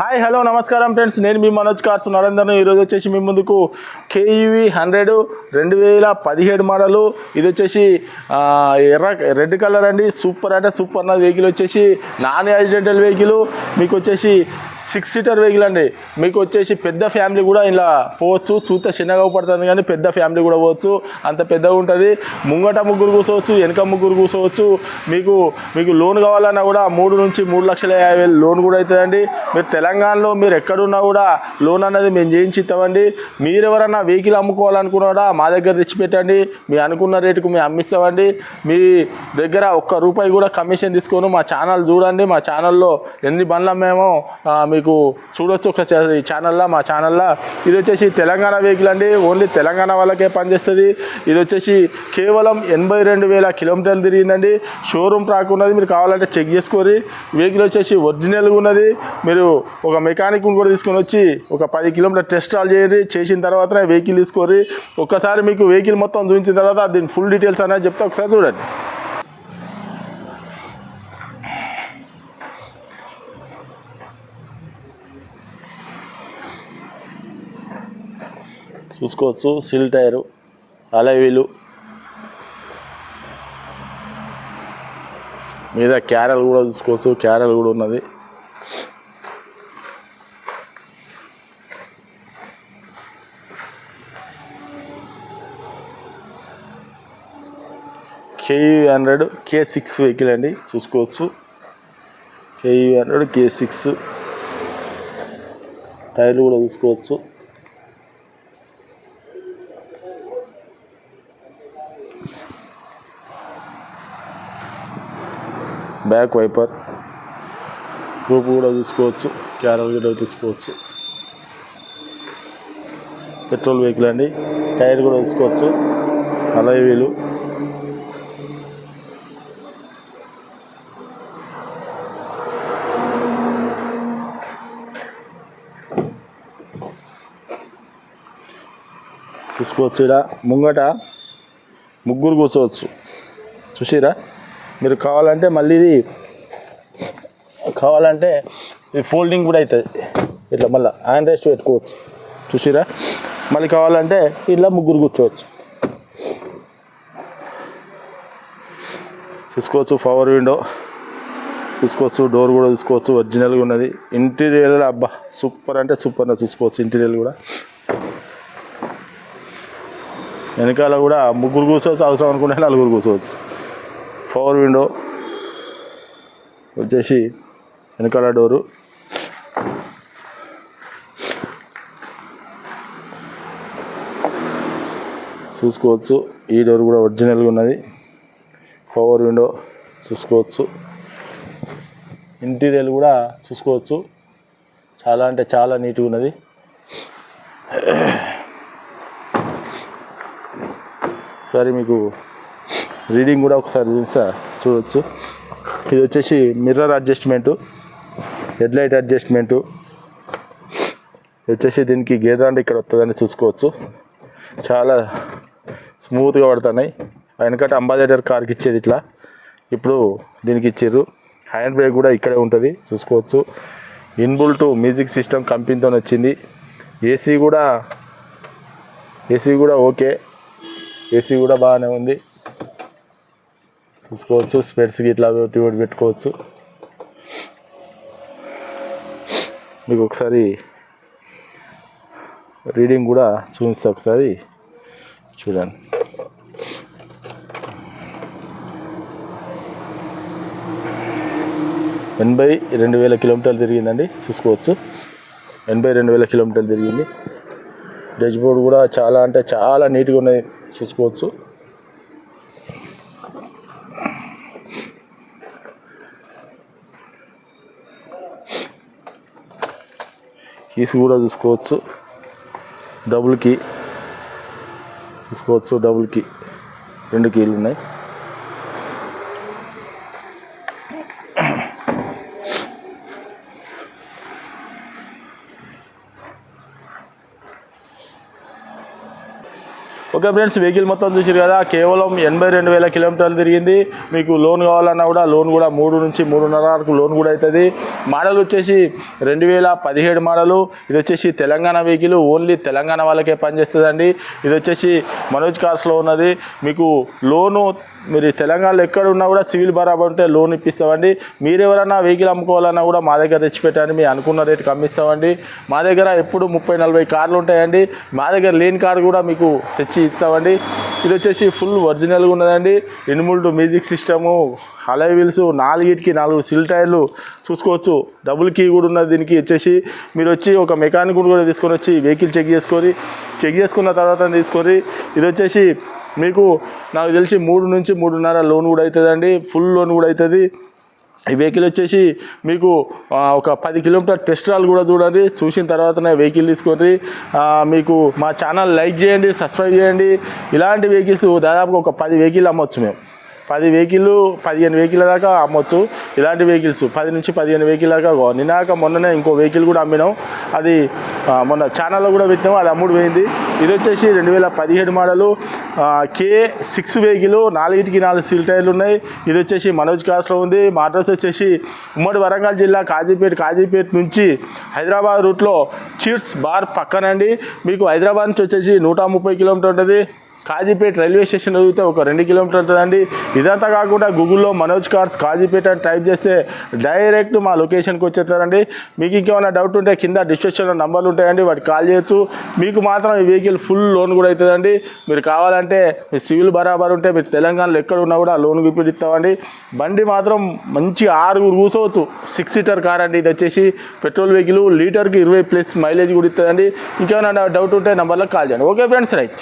Hi hello నమస్కారం friends. నేను మీ Manoj cars నరేందర్ను ఈరోజు వచ్చేసి మీ ముందుకు కేఈవి హండ్రెడ్ రెండు వేల పదిహేడు మోడలు. ఇది వచ్చేసి ఎర్ర రెడ్ కలర్ అండి. సూపర్ అంటే సూపర్ నా వెహికల్ వచ్చేసి నాన్ యాక్సిడెంటల్ వెహికల్. మీకు వచ్చేసి సిక్స్ సీటర్ వెహికల్ అండి. మీకు వచ్చేసి పెద్ద ఫ్యామిలీ కూడా ఇలా పోవచ్చు. చూస్తే చిన్నగా పడుతుంది కానీ పెద్ద ఫ్యామిలీ కూడా పోవచ్చు. అంత పెద్దగా ఉంటుంది. ముంగట ముగ్గురు కూర్చోవచ్చు వెనక ముగ్గురు కూర్చోవచ్చు. మీకు మీకు లోన్ కావాలన్నా కూడా మూడు నుంచి మూడు లక్షల యాభై వేలు లోన్ కూడా అవుతుందండి. మీరు తెలంగాణలో మీరు ఎక్కడున్నా కూడా లోన్ అనేది మేము చేయించిస్తామండి. మీరు ఎవరన్నా వెహికల్ అమ్ముకోవాలనుకున్నా కూడా మా దగ్గర తెచ్చిపెట్టండి. మీ అనుకున్న రేటుకు మేము అమ్మిస్తామండి. మీ దగ్గర ఒక్క రూపాయి కూడా కమిషన్ తీసుకొని. మా ఛానల్ చూడండి. మా ఛానల్లో ఎన్ని బండ్ల మేము మీకు చూడొచ్చు ఒక చా- ఈ ఛానల్లో మా ఛానల్లో. ఇది వచ్చేసి తెలంగాణ వెహికల్ అండి. ఓన్లీ తెలంగాణ వాళ్ళకే పనిచేస్తుంది. ఇది వచ్చేసి కేవలం ఎనభై రెండు వేల కిలోమీటర్లు తిరిగిందండి. షోరూమ్ ట్రాక్ ఉన్నది. మీరు కావాలంటే చెక్ చేసుకోరి వెహికల్ వచ్చేసి ఒరిజినల్గా ఉన్నది. మీరు ఒక మెకానిక్ కూడా తీసుకొని వచ్చి ఒక పది కిలోమీటర్ టెస్ట్ ఆల్ చేయండి చేసిన తర్వాతనే వెహికల్ తీసుకోరి ఒక్కసారి మీకు వెహికల్ మొత్తం చూపించిన తర్వాత దీని ఫుల్ డీటెయిల్స్ అనేది చెప్తే ఒకసారి చూడండి. చూసుకోవచ్చు సిల్ టైరు అలైవీలు. మీద క్యారల్ కూడా చూసుకోవచ్చు క్యారల్ కూడా ఉన్నది. K U hundred K six vehicle అండి. చూసుకోవచ్చు. కేయూ హండ్రెడ్ కే సిక్స్ టైర్లు కూడా చూసుకోవచ్చు. బ్యాక్ వైపర్ గ్రూప్ కూడా చూసుకోవచ్చు. క్యారల్ కూడా తీసుకోవచ్చు పెట్రోల్ వెహికల్ అండి. టైర్ కూడా తీసుకోవచ్చు అలాగే వీలు చూసుకోవచ్చు ఇక్కడ ముంగట ముగ్గురు కూర్చోవచ్చు. చూసిరా మీరు కావాలంటే మళ్ళీ ఇది కావాలంటే ఇది ఫోల్డింగ్ కూడా అవుతుంది ఇట్లా మళ్ళీ హ్యాండ్ రెస్ట్ పెట్టుకోవచ్చు. చూసిరా మళ్ళీ కావాలంటే ఇలా ముగ్గురు కూర్చోవచ్చు. చూసుకోవచ్చు పవర్ విండో. చూసుకోవచ్చు డోర్ కూడా చూసుకోవచ్చు ఒరిజినల్గా ఉన్నది. ఇంటీరియర్ అబ్బా సూపర్ అంటే సూపర్ చూసుకోవచ్చు ఇంటీరియర్ కూడా. వెనకాల కూడా ముగ్గురు కూర్చోవచ్చు అవసరం అనుకుంటే నలుగురు కూర్చోవచ్చు. పవర్ విండో వచ్చేసి వెనకాల డోరు చూసుకోవచ్చు. ఈ డోర్ కూడా ఒరిజినల్గా ఉన్నది. పవర్ విండో చూసుకోవచ్చు. ఇంటీరియర్ కూడా చూసుకోవచ్చు. చాలా అంటే చాలా నీట్గా ఉన్నది. సరే మీకు రీడింగ్ కూడా ఒకసారి చూసా చూడవచ్చు ఇది వచ్చేసి మిర్రర్ అడ్జస్ట్మెంటు హెడ్లైట్ అడ్జస్ట్మెంటు వచ్చేసి దీనికి గేర్ ఇక్కడ వస్తుందని చూసుకోవచ్చు. చాలా స్మూత్గా పడుతున్నాయి. వెనకటి అంబాసిడర్ కార్కి ఇచ్చేది ఇట్లా. ఇప్పుడు దీనికి ఇచ్చారు హ్యాండ్ బ్రేక్ కూడా ఇక్కడే ఉంటుంది చూసుకోవచ్చు. ఇన్బుల్ట్ మ్యూజిక్ సిస్టమ్ కంపెనీతో వచ్చింది. ఏసీ కూడా ఏసీ కూడా ఓకే ఏసీ కూడా బాగానే ఉంది. చూసుకోవచ్చు స్పెడ్స్ ఇట్లా ఒకటి ఒకటి పెట్టుకోవచ్చు. మీకు ఒకసారి రీడింగ్ కూడా చూపిస్తా ఒకసారి. చూడండి. ఎనభై రెండు వేల కిలోమీటర్లు తిరిగిందండి. చూసుకోవచ్చు. ఎనభై రెండు వేల కిలోమీటర్లు తిరిగింది. డెజ్ బోర్డ్ కూడా చాలా అంటే చాలా నీట్గా ఉన్నది. చూసుకోవచ్చు కీస్ కూడా చూసుకోవచ్చు. Double key. చూసుకోవచ్చు డబుల్ కీ. రెండు కీలు ఉన్నాయి. ఓకే ఫ్రెండ్స్ వెహికల్ మొత్తం చూసారు కదా కేవలం ఎనభై రెండు వేల కిలోమీటర్లు తిరిగింది. మీకు లోన్ కావాలన్నా కూడా లోన్ కూడా మూడు నుంచి మూడున్నర వరకు లోన్ కూడా అవుతుంది. మోడల్ వచ్చేసి రెండు వేల పదిహేడు మోడలు. ఇది వచ్చేసి తెలంగాణ వెహికల్ ఓన్లీ తెలంగాణ వాళ్ళకే పనిచేస్తుందండి. ఇది వచ్చేసి మనోజ్ కార్స్లో ఉన్నది. మీకు లోను మీరు తెలంగాణలో ఎక్కడ ఉన్నా కూడా సివిల్ బరాబర్ ఉంటే లోన్ ఇప్పిస్తామండి. మీరు ఎవరైనా వెహికల్ అమ్ముకోవాలన్నా కూడా మా దగ్గర తెచ్చిపెట్టండి మీ అనుకున్న రేటు కమ్మిస్తామండి మా దగ్గర ఎప్పుడు ముప్పై నలభై కార్లు ఉంటాయండి. మా దగ్గర లేని కార్ కూడా మీకు తెచ్చి ఇస్తామండి. ఇది వచ్చేసి ఫుల్ ఒరిజినల్గా ఉన్నదండి. ఇన్ముల్డ్ మ్యూజిక్ సిస్టము అలై వీల్స్ నాలుగిటికి నాలుగు సిల్ టైర్లు చూసుకోవచ్చు. డబుల్ కీ కూడా ఉన్నది దీనికి వచ్చేసి. మీరు వచ్చి ఒక మెకానిక్ కూడా తీసుకొని వచ్చి వెహికల్ చెక్ చేసుకొని చెక్ చేసుకున్న తర్వాత తీసుకొని ఇది వచ్చేసి మీకు నాకు తెలిసి మూడు నుంచి మూడున్నర లోన్ కూడా అవుతుందండి. ఫుల్ లోన్ కూడా అవుతుంది. ఈ వెహికల్ వచ్చేసి మీకు ఒక పది కిలోమీటర్ టెస్ట్ రాల్ కూడా చూడండి. చూసిన తర్వాతనే వెహికల్ తీసుకోండి. మీకు మా ఛానల్ లైక్ చేయండి సబ్స్క్రైబ్ చేయండి. ఇలాంటి వెహికల్స్ దాదాపుగా ఒక పది వెహికల్ అమ్మొచ్చు మేము. పది వెహికల్ పదిహేను వెహికల్ దాకా అమ్మొచ్చు. ఇలాంటి వెహికల్స్ పది నుంచి పదిహేను వెహికల్ దాకా నినాక నిన్నాక మొన్ననే ఇంకో వెహికల్ కూడా అమ్మినాం. అది మొన్న ఛానల్లో కూడా పెట్టినాం. అది అమ్ముడు పోయింది. ఇది వచ్చేసి రెండు వేల పదిహేడు మోడలు కే సిక్స్ వెహికల్ నాలుగిటికి నాలుగు సీల్ టైర్లు ఉన్నాయి. ఇది వచ్చేసి మనోజ్ కాస్ట్లో ఉంది. మా అడ్రస్ వచ్చేసి ఉమ్మడి వరంగల్ జిల్లా కాజీపేట కాజీపేట నుంచి హైదరాబాద్ రూట్లో చీట్స్ బార్ పక్కనండి. మీకు హైదరాబాద్ నుంచి వచ్చేసి నూట ముప్పై కిలోమీటర్ ఉంటుంది. కాజీపేట రైల్వే స్టేషన్ చదివితే ఒక రెండు కిలోమీటర్ ఉంటుందండి. ఇదంతా కాకుండా గూగుల్లో మనోజ్ కార్స్ కాజీపేట అని టైప్ చేస్తే డైరెక్ట్ మా లొకేషన్కి వచ్చేస్తారండి. మీకు ఇంకేమైనా డౌట్ ఉంటే కింద డిస్క్రిప్షన్లో నంబర్లు ఉంటాయండి వాటికి కాల్ చేయొచ్చు. మీకు మాత్రం ఈ వెహికల్ ఫుల్ లోన్ కూడా అవుతుందండి. మీరు కావాలంటే మీ సివిల్ బరాబర్ ఉంటే మీరు తెలంగాణలో ఎక్కడ ఉన్నా కూడా లోన్ ఇప్పిస్తామండి బండి మాత్రం మంచి ఆరుగురు కూర్చోవచ్చు. సిక్స్ సీటర్ కార్ అండి ఇది వచ్చేసి. పెట్రోల్ వెహికల్ లీటర్కి ఇరవై ప్లస్ మైలేజ్ కూడా ఇస్తుందండి. ఇంకేమైనా డౌట్ ఉంటే నంబర్లో కాల్ చేయండి. Okay friends right.